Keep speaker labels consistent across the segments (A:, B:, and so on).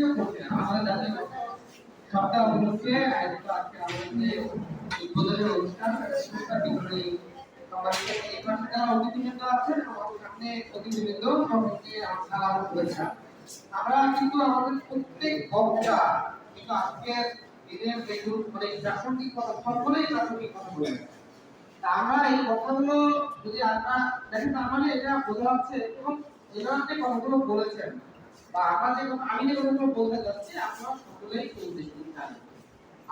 A: আমাদের এই আমরা কিন্তু আমাদের প্রত্যেক কিন্তু আজকে দিনের মানে প্রাসঙ্গিক কথা সকলেই প্রাসঙ্গিক কথা আমরা এই কথাগুলো যদি আমরা দেখেন তার মানে এটা বোঝা যাচ্ছে এবং এনারা কথাগুলো বলেছেন। বা আমরা আমি যে কথাগুলো বলতে যাচ্ছি আপনারা সকলেই করতে চান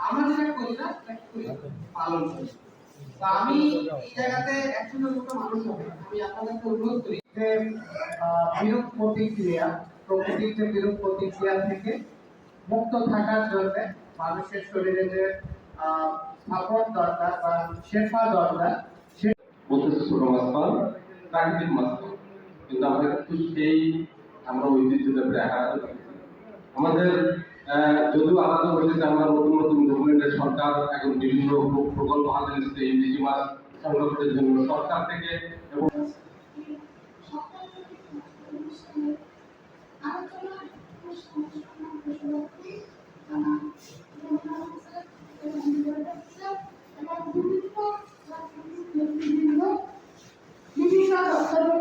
A: আমরা যেটা পালন করি। তা আমি এই জায়গাতে একজনের মতো মানুষ হব। আমি আপনাদেরকে অনুরোধ করি যে বিরূপ প্রতিক্রিয়া, প্রকৃতির যে বিরূপ প্রতিক্রিয়া থেকে মুক্ত থাকার জন্য মানুষের শরীরে যে স্থাপন দরকার বা শেফা দরকার, সে
B: বলতেছে ছোট প্রাকৃতিক মাছ কিন্তু আমরা কিন্তু সেই আমরা ঐতিহ্যটা হারাতে আমাদের যদিও আলাদা হয়েছে আমরা নতুন নতুন গভর্নমেন্টের সরকার, এখন বিভিন্ন প্র- প্রকল্প হাতে নিচ্ছে দেশি মাছ সংরক্ষণের জন্য। সরকার থেকে এবং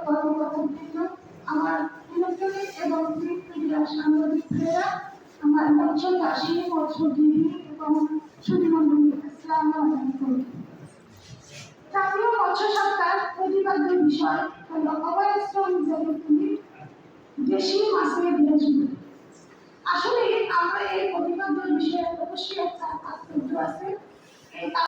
C: কর্মকর্তাবৃন্দ আমার সাংবাদিক আমার মৎস্যজীবী এবং জাতীয় মৎস্য সরকার প্রতিপাদ্য বিষয় হল অবৈধ শ্রম জগৎগুলি দেশি মাছের আসলে আমরা এই প্রতিপাদ্য বিষয়ে অবশ্যই একটা তাৎপর্য আছে।